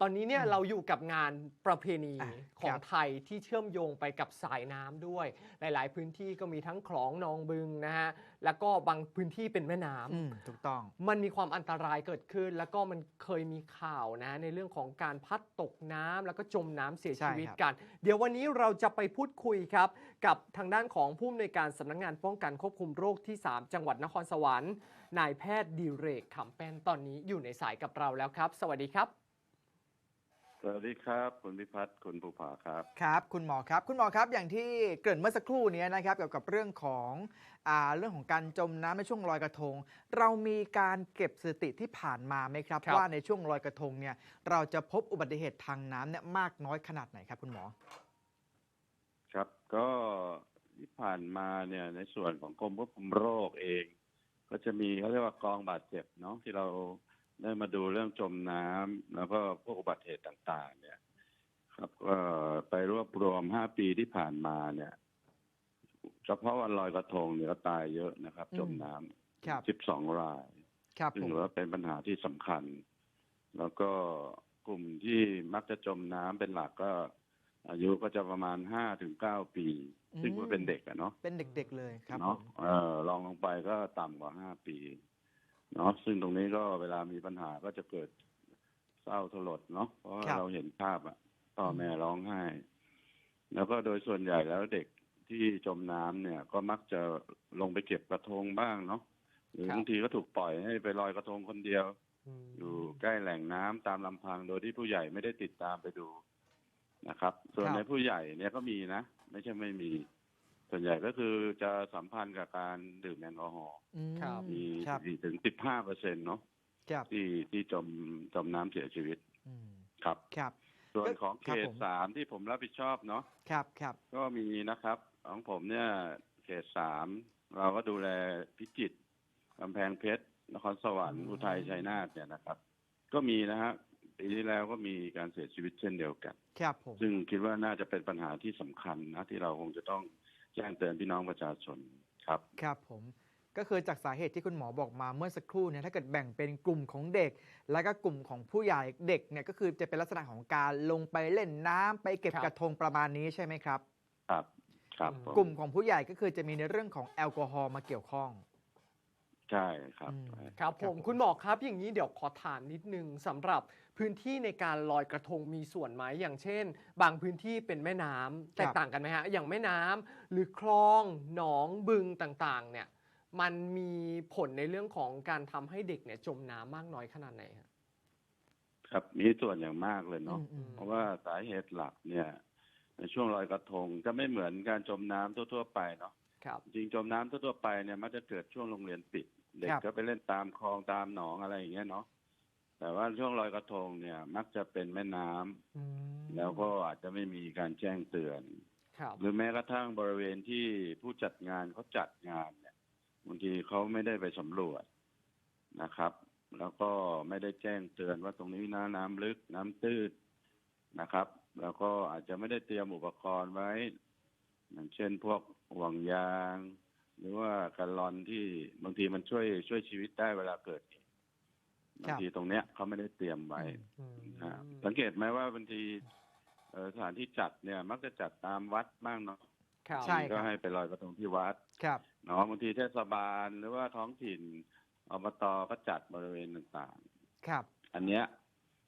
ตอนนี้เนี่ยอืมเราอยู่กับงานประเพณีอะของครับไทยที่เชื่อมโยงไปกับสายน้ำด้วย หลาย ๆ พื้นที่ก็มีทั้งคลองนองบึงนะฮะแล้วก็บางพื้นที่เป็นแม่น้ำอืมถูกต้อง มันมีความอันตรายเกิดขึ้น แล้วก็มันเคยมีข่าวนะในเรื่องของการพัดตกน้ำแล้วก็จมน้ำเสียชีวิตใช่ครับกัน เดี๋ยววันนี้เราจะไปพูดคุยครับ กับทางด้านของผู้อำนวยการสำนักงานป้องกันควบคุมโรคที่ 3 จังหวัดนครสวรรค์นายแพทย์ดิเรกขำแป้นตอนนี้อยู่ในสายกับเราแล้วครับ สวัสดีครับส วัสดีครับ คุณพิพัฒน์คุณภูผาครับครับคุณหมอครับ คุณหมอครับอย่างที่เกริ่นเมื่อสักครู่นี้นะครับเกี่ยวกับเรื่องของอ่าเรื่องของการจมน้ำในช่วงลอยกระทง เรามีการเก็บสถิติที่ผ่านมาไหมครับ ครับ ว่าในช่วงลอยกระทงเนี่ยเราจะพบอุบัติเหตุทางน้ำเนี่ยมากน้อยขนาดไหนครับคุณหมอครับ ก็ที่ผ่านมาเนี่ยในส่วนของกรมควบคุมโรคเอง ก็จะมีเขาเรียกว่ากองบาดเจ็บเนาะที่เรา ได้มาดูเรื่องจมน้ำแล้วก็พวกอุบัติเหตุต่าง ๆ เนี่ย ครับก็ไปรวบรวมห้าปีที่ผ่านมาเนี่ยเฉพาะวันลอยกระทงเนี่ยก็ตายเยอะนะครับอืมจมน้ครับำสิบสองราย ครับซึ่ผงมถือว่าเป็นปัญหาที่สำคัญ แล้วก็กลุ่มที่มักจะจมน้ำเป็นหลักก็ อายุก็จะประมาณห้าถึงเก้าปี ซึ่งก็เป็นเด็กอะเนาะเป็นเด็กๆเลยครับผเนาะมเออลองลงไปก็ต่ำกว่าห้าปี เนาะซึ่งตรงนี้ก็เวลามีปัญหาก็จะเกิดเศร้าสลดเนาะเพราะว่าเราเห็นภาพอะพ่อแม่ร้องไห้ แล้วก็โดยส่วนใหญ่แล้วเด็กที่จมน้ำเนี่ย ก็มักจะลงไปเก็บกระทงบ้างเนาะหรือครับ บางทีก็ถูกปล่อยให้ไปลอยกระทงคนเดียวอืมอยู่ใกล้แหล่งน้ำตามลำพังโดยที่ผู้ใหญ่ไม่ได้ติดตามไปดูนะครับ ส่วนครับในผู้ใหญ่เนี่ยก็มีนะ ไม่ใช่ไม่มี ส่วนใหญ่ก็คือจะสัมพันธ์กับการดื่มแอลกอฮอล์อืมครับ มีครับสี่ถึงสิบห้าเปอร์เซ็นต์เนาะครับที่ที่จมจมน้ำเสียชีวิตอืมครับ ครับ ส่วนของคเขรับตผม สามที่ผมรับผิดชอบเนาะครับครับก็มีนะครับ ของผมเนี่ยเขตสามเราก็ดูแลพิจิตรกำแพงเพชรนครสวรรค์อุทัยชัยนาทเนี่ยนะครับ ก็มีนะฮะปีที่แล้วก็มีการเสียชีวิตเช่นเดียวกัน ครับผมซึ่งคิดว่าน่าจะเป็นปัญหาที่สำคัญนะที่เราคงจะต้อง แจ้งเตือนพี่น้องประชาชนครับครับผมก็คือจากสาเหตุที่คุณหมอบอกมาเมื่อสักครู่เนี่ยถ้าเกิดแบ่งเป็นกลุ่มของเด็ก แล้วก็กลุ่มของผู้ใหญ่เด็กเนี่ยก็คือจะเป็นลักษณะของการลงไปเล่นน้ำไปเก็บครับกระทงประมาณนี้ใช่ไหมครับ ครับ ครับผมกลุ่มของผู้ใหญ่ก็คือจะมีในเรื่องของแอลกอฮอล์มาเกี่ยวข้อง ใช่ครับอืมใช่ครับผมคุณหมอครับอย่างนี้เดี๋ยวขอถามนิดนึงสำหรับพื้นที่ในการลอยกระทงมีส่วนไหมอย่างเช่น บางพื้นที่เป็นแม่น้ำแตกต่างกันไหมฮะอย่างแม่น้ำหรือคลองหนองบึงต่างๆ เนี่ย มันมีผลในเรื่องของการทำให้เด็กเนี่ยจมน้ำมากน้อยขนาดไหนฮะครับมีส่วนอย่างมากเลยเนาะอืมอืมเพราะว่าสาเหตุหลักเนี่ยในช่วงลอยกระทงจะไม่เหมือนการจมน้ำทั่วๆไปเนาะครับจริงๆจมน้ำทั่วๆไปเนี่ยมันจะเกิดช่วงโรงเรียนปิด เด็กครับ ก็ไปเล่นตามคลองตามหนองอะไรอย่างเงี้ยเนาะแต่ว่าช่วงลอยกระทงเนี่ย มักจะเป็นแม่น้ำอืมแล้วก็อาจจะไม่มีการแจ้งเตือน ครับ หรือแม้กระทั่งบริเวณที่ผู้จัดงานเขาจัดงานเนี่ยบางทีเขาไม่ได้ไปสำรวจนะครับ แล้วก็ไม่ได้แจ้งเตือนว่าตรงนี้น้ำน้ำลึกน้ำตื้นนะครับ แล้วก็อาจจะไม่ได้เตรียมอุปกรณ์ไว้ อย่างเช่นพวกห่วงยาง หรือว่าการลอนที่บางทีมันช่วยช่วยชีวิตได้เวลาเกิดเหตุบางทีตรงเนี้ยเขาไม่ได้เตรียมไว้อืมอ่าสังเกตไหมว่าบางทีเอ่อสถานที่จัดเนี่ย มักจะจัดตามวัดบ้างเนาะครับใช่ก็ให้ไปลอยกระทงที่วัด ครับเนาะบางทีเทศบาลหรือว่าท้องถิ่นอบตก็จัดบริเวณต่างครับๆอันเนี้ย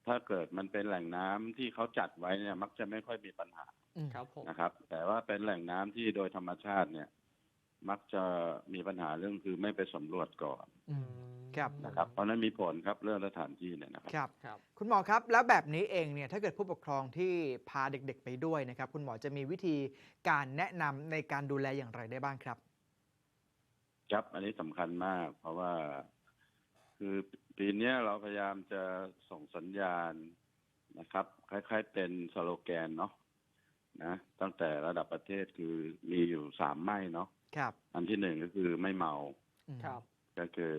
ถ้าเกิดมันเป็นแหล่งน้ำที่เขาจัดไว้เนี่ย มักจะไม่ค่อยมีปัญหาอืมครับผมนะครับ แต่ว่าเป็นแหล่งน้ำที่โดยธรรมชาติเนี่ย มักจะมีปัญหาเรื่องคือไม่ไปสำรวจก่อนอืมครับนะครับเพราะฉะนั้นมีผลครับเรื่องสถานที่เนี่ยนะครับ ครับ ครับ คุณหมอครับ แล้วแบบนี้เองเนี่ยถ้าเกิดผู้ปกครองที่พาเด็กๆไปด้วยนะครับ คุณหมอจะมีวิธีการแนะนำในการดูแลอย่างไรได้บ้างครับ ครับอันนี้สำคัญมาก เพราะว่า คือปีเนี้ยเราพยายามจะส่งสัญญาณนะครับ คล้ายๆเป็นสโลแกนเนาะนะตั้งแต่ระดับประเทศคือมีอยู่สามไม่เนาะ ครับ อันที่หนึ่งก็คือไม่เมาอืมครับ ก็คือ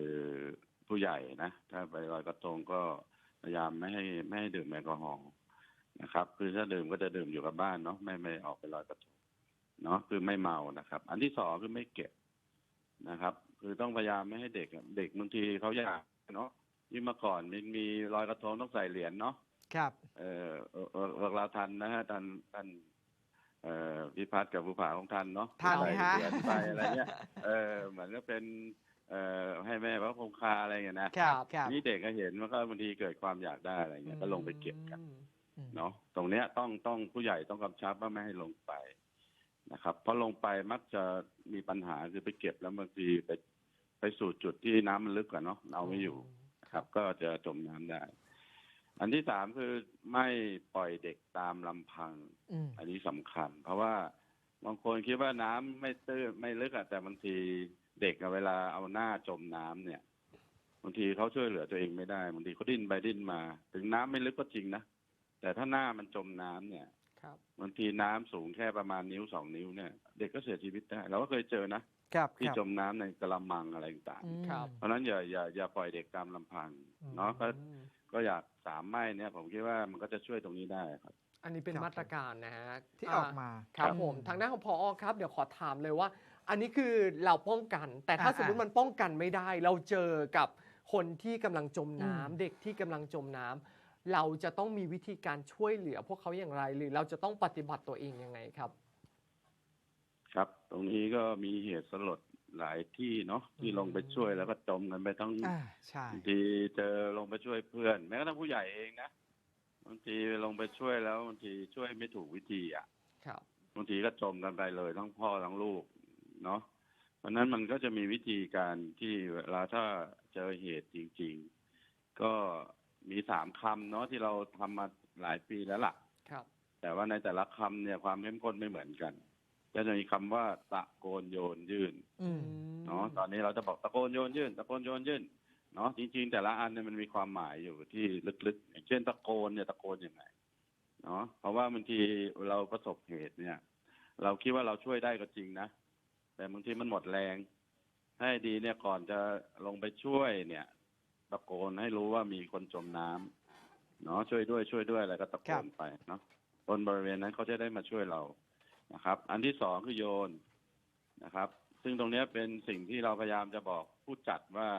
ผู้ใหญ่นะ ถ้าไปลอยกระทงก็พยายามไม่ให้ไม่ให้ดื่มแอลกอฮอล์นะครับ คือถ้าดื่มก็จะดื่มอยู่กับบ้านเนาะไม่ไม่ออกไปลอยกระทงเนาะคือไม่เมานะครับ อันที่สองคือไม่เก็บนะครับ คือต้องพยายามไม่ให้เด็กอะเด็กบางทีเขาอยากเนาะยิ่งเมื่อก่อนมันมีลอยกระทงต้องใส่เหรียญเนาะครับ เออเออเออพวกเราทันนะฮะท่านท่าน เอ่อพิพัฒน์กับภูผาของท่านเนาะทันไหมฮะปเดือนไปอะไรเงี้ยเออเหมือนก็เป็นเอ่อให้แม่พระคงคาอะไรเงี้ยนะครับครับนี่เด็กก็เห็นมันก็บางทีเกิดความอยากได้อะไรเงี้ยก็ลงไปเก็บกันอืมอืมเนาะตรงเนี้ยต้องต้องผู้ใหญ่ต้องกำชับว่าไม่ให้ลงไปนะครับ เพราะลงไปมักจะมีปัญหาคือไปเก็บแล้วบางทีไปไปสู่จุดที่น้ำมันลึกกว่าเนาะเอาไม่อยู่ครับ ก็จะจมน้ำได้ อันที่สามคือไม่ปล่อยเด็กตามลำพัง อืม อันนี้สำคัญ เพราะว่าบางคนคิดว่าน้ำไม่ตื้นไม่ลึกอะแต่บางทีเด็กอะเวลาเอาหน้าจมน้ำเนี่ยบางทีเขาช่วยเหลือตัวเองไม่ได้บางทีเขาดิ้นไปดิ้นมา ถึงน้ำไม่ลึกก็จริงนะแต่ถ้าหน้ามันจมน้ำเนี่ยครับ บางทีน้ำสูงแค่ประมาณนิ้วสองนิ้วเนี่ย เด็กก็เสียชีวิตได้เราก็เคยเจอนะครับที่ครับจมน้ำในกระมังอะไรต่างอืมครับๆเพราะฉะนั้นอย่าอย่าอย่าปล่อยเด็กตามลำพังเนาะก็ อืม ก็อยากสามไม้เนี่ยผมคิดว่ามันก็จะช่วยตรงนี้ได้ครับ อันนี้เป็นครับ มาตรการนะฮะที่ออกมา ครับครับ ผมทางด้านของพอครับเดี๋ยวขอถามเลยว่า อันนี้คือเราป้องกัน แต่ถ้าอ่าสมมติอ่ามัมันป้องกันไม่ได้ เราเจอกับคนที่กำลังจมน้ำอืม เด็กที่กำลังจมน้ำเราจะต้องมีวิธีการช่วยเหลือ พวกเขาอย่างไรหรือเราจะต้องปฏิบัติตัวเองยังไงครับ ครับ ตรงนี้ก็มีเหตุสลด หลายที่เนาะที่อืมลงไปช่วยแล้วก็จมกันไปทั้งอ่าใช่บางทีเจอลงไปช่วยเพื่อน แม้กระทั่งผู้ใหญ่เองนะบางทีลงไปช่วยแล้วบางทีช่วยไม่ถูกวิธีอะครับบางทีก็จมกันไปเลยทั้งพ่อทั้งลูกเนาะเพราะฉะนั้นมันก็จะมีวิธีการที่เวลาถ้าเจอเหตุจริง ๆ ก็มีสามคำเนาะที่เราทำมาหลายปีแล้วล่ะ ครับ แต่ว่าในแต่ละคำเนี่ยความเข้มข้นไม่เหมือนกันก็ จะมีคำว่าตะโกนโยนยื่นอืมเนาะตอนนี้เราจะบอกตะโกนโยนยื่นตะโกนโยนยื่นเนาะจริง ๆ แต่ละอันเนี่ยมันมีความหมายอยู่ที่ลึกๆอย่างเช่นตะโกนเนี่ยตะโกนยังไงเนาะเพราะว่าบางทีเราประสบเหตุเนี่ย เราคิดว่าเราช่วยได้ก็จริงนะแต่บางทีมันหมดแรง ให้ดีเนี่ยก่อนจะลงไปช่วยเนี่ยตะโกนให้รู้ว่ามีคนจมน้ำเนาะช่วยด้วยช่วยด้วยอะไรก็ตะโกนไปเนาะคนบริเวณนั้นเขาจะได้มาช่วยเรา นะครับ อันที่สองคือโยนนะครับ ซึ่งตรงเนี้ยเป็นสิ่งที่เราพยายามจะบอกผู้จัดว่า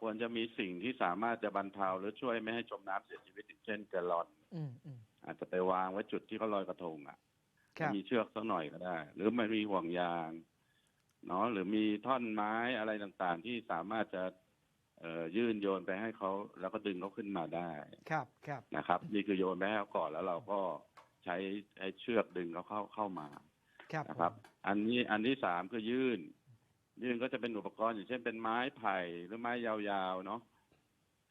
ควรจะมีสิ่งที่สามารถจะบรรเทาหรือช่วยไม่ให้จมน้ำเสียชีวิตอย่างเช่นแกลลอนอืมอืมอาจจะไปวางไว้จุดที่เขาลอยกระทงอะครับมีเชือกสักหน่อยก็ได้ หรือมันมีห่วงยางเนาะหรือมีท่อนไม้อะไรต่างๆ ที่สามารถจะเอ่อยื่นโยนไปให้เขาแล้วก็ดึงเขาขึ้นมาได้ ครับครับนะครับ นี่คือโยนไปให้เขาก่อนแล้วเราก็ ใช้ไอ้เชือกดึงเขาเข้าเข้ามาครับนะครับผมอันนี้อันที่สามคือยื่น ยื่นก็จะเป็นอุปกรณ์อย่างเช่นเป็นไม้ไผ่หรือไม้ยาวๆเนาะ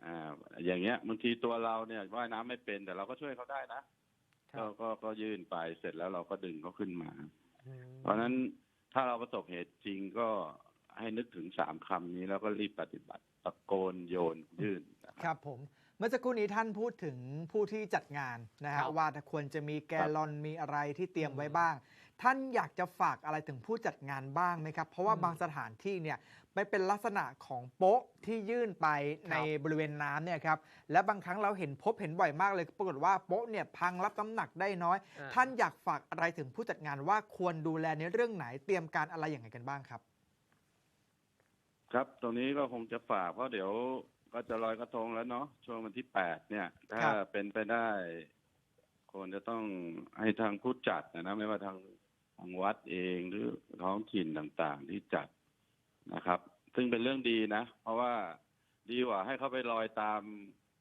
อ่า อย่างเงี้ยบางทีตัวเราเนี่ยว่ายน้ำไม่เป็นแต่เราก็ช่วยเขาได้นะครัก็บก็ก็ยื่นไปเสร็จแล้วเราก็ดึงเขาขึ้นมาอืมเพราะฉะนั้นถ้าเราประสบเหตุจริงก็ให้นึกถึงสามคำนี้แล้วก็รีบปฏิบัติตะโกนโยนยื่นนะคครับรับผม เมื่อสักครู่นี้ท่านพูดถึงผู้ที่จัดงานนะครัฮะบว่าควรจะมีแกลลอนมีอะไรที่เตรียมไว้บ้าง ท่านอยากจะฝากอะไรถึงผู้จัดงานบ้างไหมครับ เพราะว่าอืมบางสถานที่เนี่ยไม่เป็นลักษณะของโป๊ะที่ยื่นไปครับในบริเวณน้ำเนี่ยครับและบางครั้งเราเห็นพบเห็นบ่อยมากเลยปรากฏว่าโป๊ะเนี่ยพังรับน้ำหนักได้น้อย อ่า ท่านอยากฝากอะไรถึงผู้จัดงานว่าควรดูแลในเรื่องไหนเตรียมการอะไรอย่างไรกันบ้างครับ ครับ ตรงนี้ก็คงจะฝากเพราะเดี๋ยว ก็จะลอยกระทงแล้วเนาะช่วงวันที่แปดเนี่ย ถ้าครับ เป็นไปได้ควรจะต้องให้ทางผู้จัดนะนะ ไม่ว่าทางทางวัดเองหรือท้องถิ่นต่างๆ ที่จัดนะครับ ซึ่งเป็นเรื่องดีนะ เพราะว่าดีกว่าให้เขาไปลอยตาม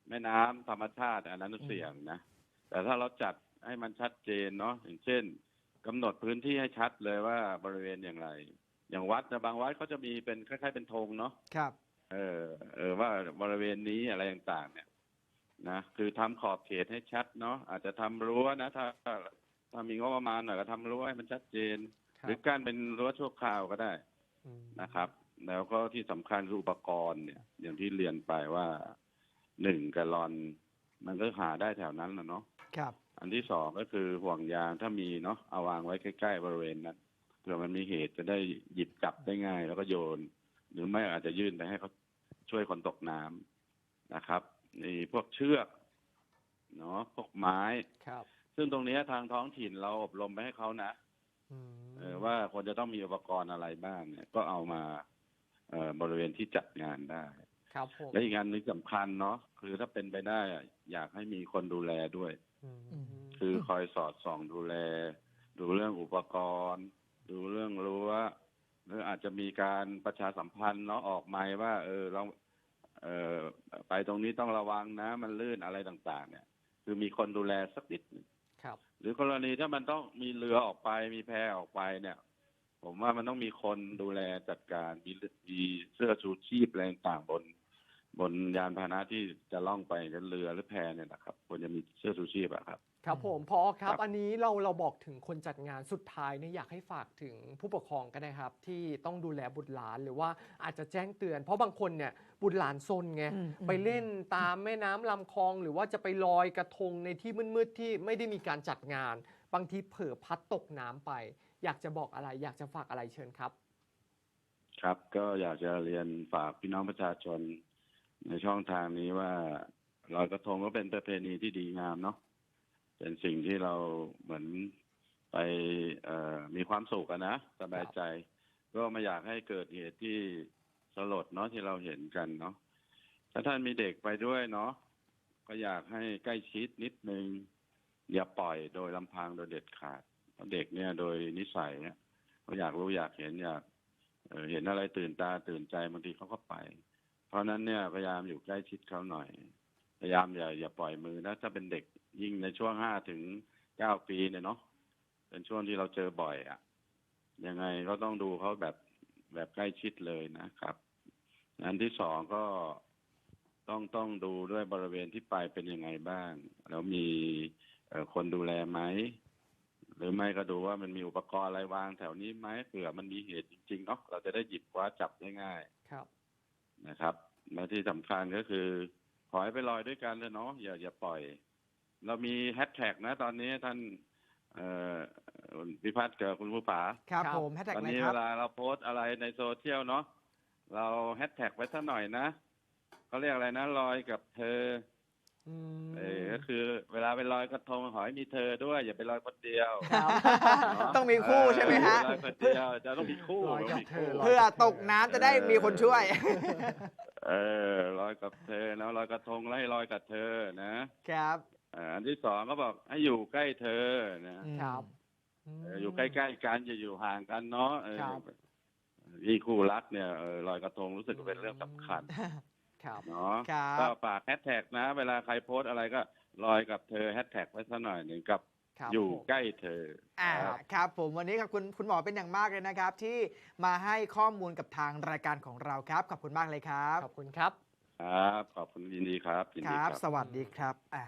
แม่น้ำธรรมชาติอันนั้นเสี่ยงนะ แต่ถ้าเราจัดให้มันชัดเจนเนาะอย่างเช่นกำหนดพื้นที่ให้ชัดเลยว่าบริเวณอย่างไร อย่างวัดนะบางวัดเขาจะมีเป็นคล้ายๆเป็นธงเนาะ ครับ เออเออว่าบริเวณนี้อะไรต่างๆ เนี่ยนะคือทำขอบเขตให้ชัดเนาะอาจจะทำรั้วนะถ้าถ้าถ้ามีงบประมาณหน่อยก็ทำรั้วให้มันชัดเจนครัหรือบกั้นเป็นรั้วชั่วคราวก็ได้มนะครับ แล้วก็ที่สำคัญคืออุปกรณ์เนี่ย อย่างที่เรียนไปว่าหนึ่งแกลลอน มันก็หาได้แถวนั้นแหละเนาะครับ อันที่สองก็คือห่วงยางถ้ามีเนาะเอาวางไว้ใกล้ๆบริเวณนั้นเผื่อมันมีเหตุจะได้หยิบจับได้ง่าย แล้วก็โยน หรือไม่อาจจะยื่นไปให้เขาช่วยคนตกน้ำนะครับนี่พวกเชือกเนาะพวกไม้ครับ ซึ่งตรงเนี้ยทางท้องถิ่นเราอบรมไปให้เขานะอืมเออว่าควรจะต้องมีอุปกรณ์อะไรบ้างเนี่ยก็เอามาเอ่อบริเวณที่จัดงานได้ ครับผมและอีกงานหนึงสำคัญเนาะคือถ้าเป็นไปได้อะอยากให้มีคนดูแลด้วยอืมคือคอยสอดส่องดูแล ดูเรื่องอุปกรณ์ ดูเรื่องรั้ว หรืออาจจะมีการประชาสัมพันธ์เนาะออกไมาว่า เออเราเออไปตรงนี้ต้องระวังนะ มันลื่นอะไรต่าง ๆ เนี่ย คือมีคนดูแลสักนิดหนึ่งครับ หรือกรณีถ้ามันต้องมีเรือออกไปมีแพออกไปเนี่ย ผมว่ามันต้องมีคนดูแลจัดการมีมีเสื้อชูชีพอะไรต่างๆบน บนยานพาหนะที่จะล่องไปกับเรือหรือแพเนี่ยนะครับควรจะมีเสื้อชูชีพอะครับ ครับผมพอครับครับอันนี้เราเราบอกถึงคนจัดงานสุดท้ายเนี่ยอยากให้ฝากถึงผู้ปกครองก็ได้ครับ ที่ต้องดูแลบุตรหลานหรือว่าอาจจะแจ้งเตือน เพราะบางคนเนี่ยบุตรหลานซนไงอืมอืมไปเล่นตามแม่น้ำลำคลอง หรือว่าจะไปลอยกระทงในที่มืดๆที่ไม่ได้มีการจัดงาน บางทีเผลอพลัดตกน้ำไป อยากจะบอกอะไร อยากจะฝากอะไรเชิญครับ ครับก็อยากจะเรียนฝากพี่น้องประชาชนในช่องทางนี้ว่าลอยกระทงก็เป็นประเพณีที่ดีงามเนาะ เป็นสิ่งที่เราเหมือนไปมีความสุขนะสบายใจ ก็ไม่อยากให้เกิดเหตุที่สลดเนาะที่เราเห็นกันเนาะถ้าท่านมีเด็กไปด้วยเนาะก็อยากให้ใกล้ชิดนิดนึง อย่าปล่อยโดยลำพังโดยเด็ดขาดเพราะเด็กเนี่ยโดยนิสัยเนี่ยเขาอยากรู้อยากเห็นอยากเห็นอะไรตื่นตาตื่นใจบางทีเขาก็ไป เพราะนั้นเนี่ยพยายามอยู่ใกล้ชิดเขาหน่อย พยายามอย่าอย่าปล่อยมือนะถ้าเป็นเด็กยิ่งในช่วงห้าถึงเก้าปีเนี่ยเนาะเป็นช่วงที่เราเจอบ่อยอะ่ะยังไงก็ต้องดูเขาแบบแบบใกล้ชิดเลยนะครับ อันที่สองก็ต้องต้องดูด้วยบริเวณที่ไปเป็นยังไงบ้าง แล้วมีเอ่อคนดูแลไหม หรือไม่ก็ดูว่ามันมีอุปกรณ์อะไรวางแถวนี้ไหมเผื่อมันมีเหตุจริงๆเนาะเราจะได้หยิบคว้าจับได้ง่ายครับนะครับ และที่สำคัญก็คือ ขอให้ไปลอยด้วยกันเลยเนาะอย่าอย่าปล่อย เรามีแฮชแท็กนะ ตอนนี้ท่านเอ่อพิพัฒน์กับคุณผู้ผาครับครับผมแฮชแท็กตอนเลยนี้คเวรับลาเราโพสต์อะไรในโซเชียลเนาะเราแฮชแท็กไว้สักหน่อยนะเขาเรียกอะไรนะลอยกับเธออืมเออก็คือ เวลาไปลอยกระทงขอให้มีเธอด้วย อย่าไปลอยคนเดียวครับเนาะต้องมีคู่ใช่ไหมฮะเออลอยคนเดียวจะต้องมีคู่ลอยกับต้องมีเธคู่อลยเพื่อตกน้ำจะได้มีคนช่วย เออลอยกับเธอนะลอยกระทงแล้วให้ลอยกับเธอนะครับอ่าอันที่สองก็บอกให้อยู่ใกล้เธอนะอืมครับ เอออยู่ใกล้ๆกันอย่าอยู่ห่างกันเนาะเออครับยิ่งคู่รักเนี่ยเออลอยกระทงรู้สึกเป็นเรื่องสำคัญครับ เนาะครับ ก็ฝากแฮชแท็กนะ เวลาใครโพสต์อะไรก็ลอยกับเธอแฮชแท็กไว้สักหน่อยหนึ่งกับ ครับอยู่ผม ใกล้เธออ่าครับ ครับผมวันนี้ขอบคุณคุณหมอเป็นอย่างมากเลยนะครับ ที่มาให้ข้อมูลกับทางรายการของเราครับ ขอบคุณมากเลยครับ ขอบคุณครับ ครับ ขอบคุณยินดีครับยินคดี รับครับสวัสดีครับอ่า